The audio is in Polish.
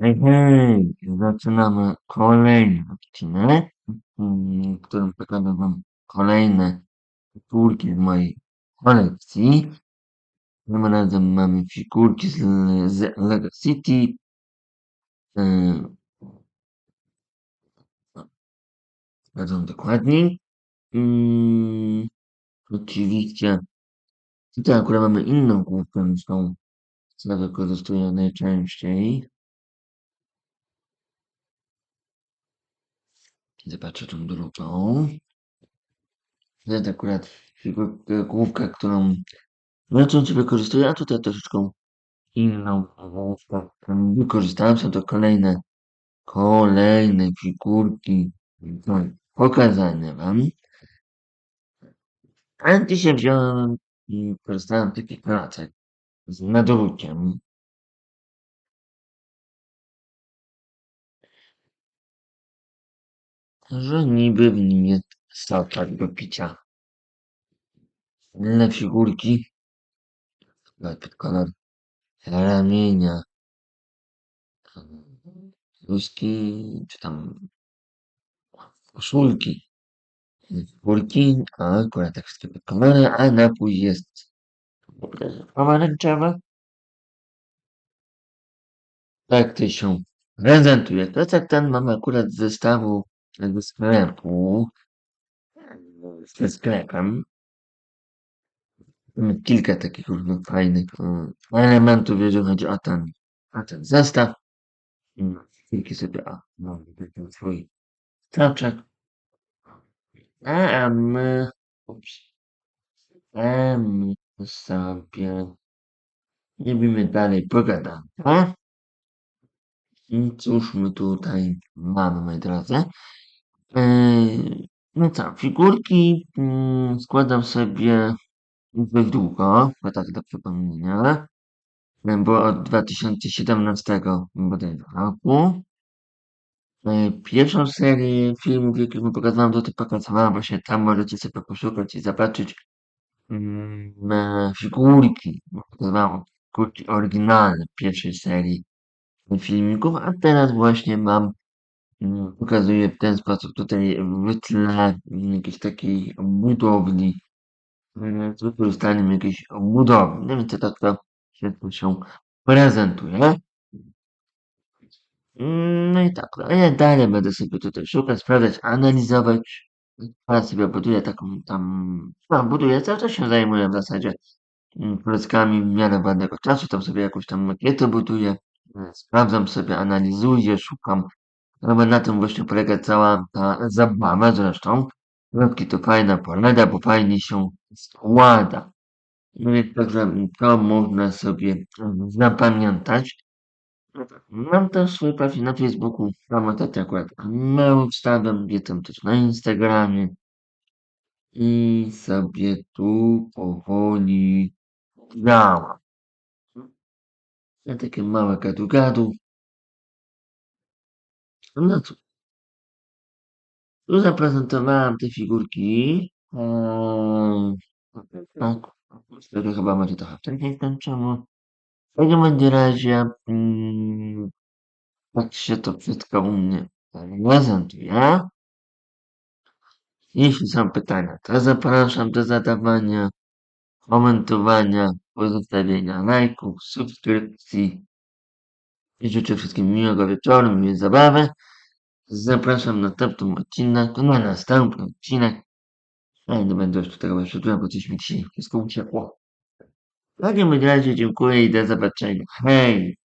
Hej, hej! Zaczynamy kolejny odcinek, w którym pokażę wam kolejne figurki z mojej kolekcji. Tym razem mamy figurki z, z Lego City. Yy, Sprawdzam dokładniej. Yy, oczywiście tutaj akurat mamy inną główkę niż tą, co wykorzystuję najczęściej. Zobaczę tą drugą. To jest akurat figurka, główka, którą najczęściej wykorzystuję, a tutaj troszeczkę inną główkę, wykorzystałem. Są to kolejne, kolejne figurki do pokazania wam. A dzisiaj wziąłem i korzystałem z takich placek z nadrukiem. Że niby w nim jest soczek do picia. Inne figurki, pod kolor ramienia, bluzki, czy tam koszulki, figurki, a akurat tak wszystkie pod kolory, a napój jest pomarańczowy. Tak to się prezentuje. Plecak ten mam akurat z zestawu ze sklepu, ze sklepem. Mamy kilka takich różnych fajnych e, elementów, jeżeli chodzi o ten, o ten zestaw. Kilki sobie, a mam taki swój staczek. A my, ups, a my sobie robimy dalej pogadankę. I cóż my tutaj mamy, moi drodzy? Yy, no co, figurki mm, składam sobie dość długo, bo tak do przypomnienia, bo od 2017 bodajże roku. Yy, Pierwszą serię filmów, jakie wam pokazywałem, to pokazywałem właśnie tam, możecie sobie poszukać i zobaczyć mm, e, figurki, bo pokazywałem figurki oryginalne pierwszej serii filmików, a teraz właśnie mam mm, pokazuję w ten sposób tutaj w tle jakiejś takiej budowli mm, z wykorzystaniem jakiejś budowy. No więc tak to świetnie się prezentuje. Mm, No i tak, no, ja dalej będę sobie tutaj szukać, sprawdzać, analizować. Ja sobie buduję taką tam, no buduję, cały czas się zajmuję w zasadzie mm, klockami w miarę ładnego czasu, tam sobie jakąś tam makietę buduję, e, sprawdzam sobie, analizuję, szukam. No na tym właśnie polega cała ta zabawa zresztą. Klocki to fajna porada, bo fajnie się składa. No więc także to można sobie zapamiętać. Mam też swój profil na Facebooku, pamiętacie akurat mały wstawem, jestem też na Instagramie. I sobie tu powoli działam. Na takie małe gadu-gadu. No cóż. Tu zaprezentowałem te figurki. Tak, wtedy chyba macie trochę wcześniej skończono. W każdym razie mm, tak się to wszystko u mnie prezentuje. Jeśli są pytania, to zapraszam do zadawania, komentowania, pozostawienia lajków, subskrypcji. I życzę wszystkim miłego wieczoru, miłej zabawy. Zapraszam na następny odcinek, na następny odcinek. Ja nie będę już tutaj wyszedłem, bo coś mi dzisiaj wszystko uciekło. W takim razie dziękuję i do zobaczenia. Hej!